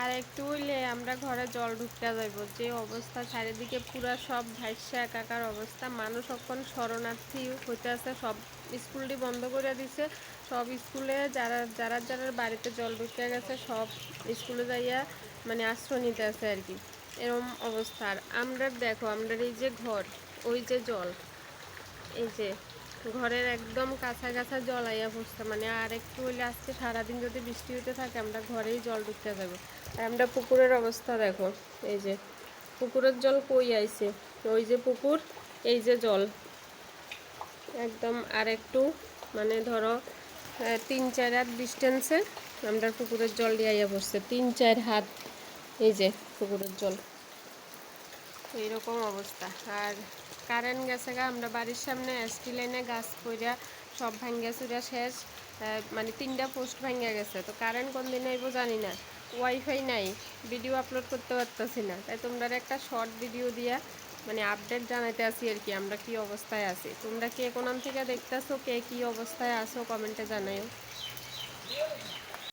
আর একটু হইলে আমরা ঘরে জল ঢুকতে যাইব। যে অবস্থা, চারিদিকে পুরা সব ভাইসা একাকার অবস্থা। মানুষ এখন শরণার্থী হইতে আছে, সব স্কুলটি বন্ধ করে দিছে। সব স্কুলে যারা যারা যারা বাড়িতে জল ঢুকে গেছে, সব স্কুলে যাইয়া মানে আশ্রয় নিতে আছে আর কি। এরকম অবস্থা। আর আমরা দেখো আমরা এই যে ঘর, ওই যে জল, এই যে ঘরের একদম কাছা কাছা জল আইয়া পড়ছে মানে আর একটু হইলে আজকে সারাদিন যদি বৃষ্টি হইতে থাকে, আমরা ঘরেই জল ঢুকতে যাব। আর আমরা পুকুরের অবস্থা দেখো, এই যে পুকুরের জল কই আইছে? ওই যে পুকুর, এই যে জল। একদম আর একটু মানে ধরো তিন চার হাত ডিস্টেন্সে আমরা পুকুরের জল দিয়ে আইয়া পড়ছে তিন চার হাত, এই যে পুকুরের জল। এইরকম অবস্থা। আর কারেন্ট গেছে গা, আমরা বাড়ির সামনে এসটি লাইনে গাছ পইরা সব ভাঙ্গা চুরা শেষ। মানে তিনটা পোস্ট ভাঙ্গা গেছে। তো কারেন্ট কোন দিন আইব জানি না। ওয়াইফাই নাই। ভিডিও আপলোড করতে পারতেছি না। তাই তোমরা একটা শর্ট ভিডিও দিয়া মানে আপডেট জানাইতে আসি আর কি, আমরা কি অবস্থায় আছি। তোমরা কে কোন থেকে দেখতেছো, কে কি অবস্থায় আছো কমেন্টে জানাইও।